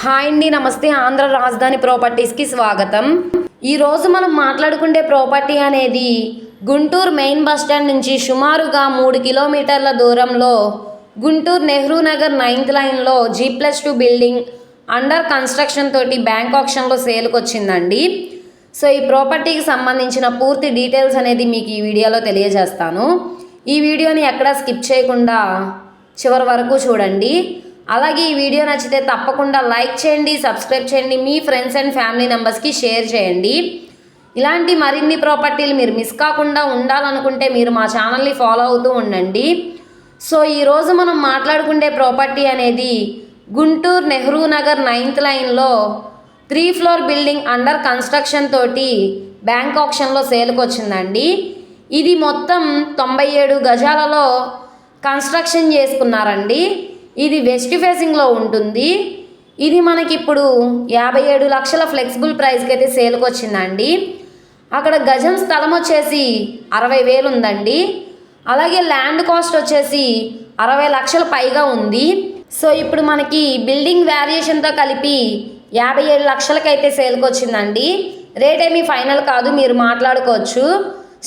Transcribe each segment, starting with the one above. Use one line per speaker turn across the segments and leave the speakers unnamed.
Hi అండి నమస్తే. ఆంధ్ర రాజధాని ప్రాపర్టీస్కి స్వాగతం. ఈరోజు మనం మాట్లాడుకుంటే ప్రాపర్టీ అనేది గుంటూరు మెయిన్ బస్ స్టాండ్ నుంచి సుమారుగా మూడు కిలోమీటర్ల దూరంలో గుంటూరు నెహ్రూ నగర్ నైన్త్ లైన్లో G plus two building under construction తోటి బ్యాంక్ ఆప్షన్లో సేల్కి వచ్చిందండి. సో ఈ ప్రాపర్టీకి సంబంధించిన పూర్తి డీటెయిల్స్ అనేది మీకు ఈ వీడియోలో తెలియజేస్తాను. ఈ వీడియోని ఎక్కడా స్కిప్ చేయకుండా చివరి వరకు చూడండి. అలాగే ఈ వీడియో నచ్చితే తప్పకుండా లైక్ చేయండి సబ్స్క్రైబ్ చేయండి మీ ఫ్రెండ్స్ అండ్ ఫ్యామిలీ మెంబర్స్కి షేర్ చేయండి. ఇలాంటి మరిన్ని ప్రాపర్టీలు మీరు మిస్ కాకుండా ఉండాలనుకుంటే మీరు మా ఛానల్ని ఫాలో అవుతూ ఉండండి. సో ఈరోజు మనం మాట్లాడుకునే ప్రాపర్టీ అనేది గుంటూరు నెహ్రూ నగర్ నైన్త్ లైన్లో three floor building under construction తోటి బ్యాంక్ ఆప్షన్లో సేల్కి వచ్చిందండి. ఇది మొత్తం తొంభై ఏడు గజాలలో కన్స్ట్రక్షన్ చేసుకున్నారండి. ఇది వెస్ట్ ఫేసింగ్లో ఉంటుంది. ఇది మనకి ఇప్పుడు యాభై ఏడు లక్షల ఫ్లెక్సిబుల్ ప్రైస్కి అయితే సేల్కి వచ్చిందండి అక్కడ గజం స్థలం వచ్చేసి అరవై వేలు ఉందండి. అలాగే ల్యాండ్ కాస్ట్ వచ్చేసి అరవై లక్షల పైగా ఉంది. సో ఇప్పుడు మనకి బిల్డింగ్ వేరియేషన్తో కలిపి యాభై ఏడు లక్షలకైతే సేల్కి వచ్చిందండి రేట్ ఏమీ ఫైనల్ కాదు మీరు మాట్లాడుకోవచ్చు.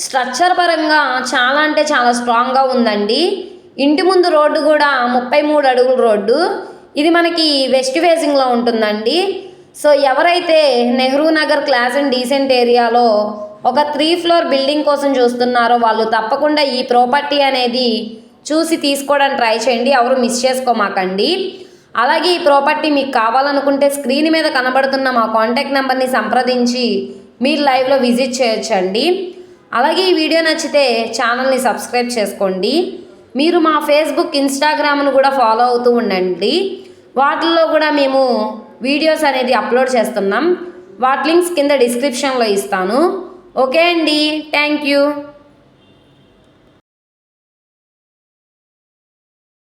స్ట్రక్చర్ పరంగా చాలా అంటే చాలా స్ట్రాంగ్గా ఉందండి. ఇంటి ముందు రోడ్డు కూడా ముప్పై మూడు అడుగుల రోడ్డు. ఇది మనకి వెస్ట్ ఫేసింగ్లో ఉంటుందండి. సో ఎవరైతే Nehru Nagar class and decent ఏరియాలో ఒక త్రీ ఫ్లోర్ బిల్డింగ్ కోసం చూస్తున్నారో వాళ్ళు తప్పకుండా ఈ ప్రాపర్టీ అనేది చూసి తీసుకోవడానికి ట్రై చేయండి. ఎవరు మిస్ చేసుకోమాకండి. అలాగే ఈ ప్రాపర్టీ మీకు కావాలనుకుంటే స్క్రీన్ మీద కనబడుతున్న మా కాంటాక్ట్ నెంబర్ని సంప్రదించి మీరు లైవ్లో విజిట్ చేయొచ్చండి. అలాగే ఈ వీడియో నచ్చితే ఛానల్ని సబ్స్క్రైబ్ చేసుకోండి. మీరు మా ఫేస్బుక్ ఇన్స్టాగ్రామ్ను కూడా ఫాలో అవుతూ ఉండండి. వాటిల్లో కూడా మేము వీడియోస్ అనేది అప్లోడ్ చేస్తున్నాం. వాటి లింక్స్ కింద డిస్క్రిప్షన్లో ఇస్తాను. ఓకే అండి. Thank you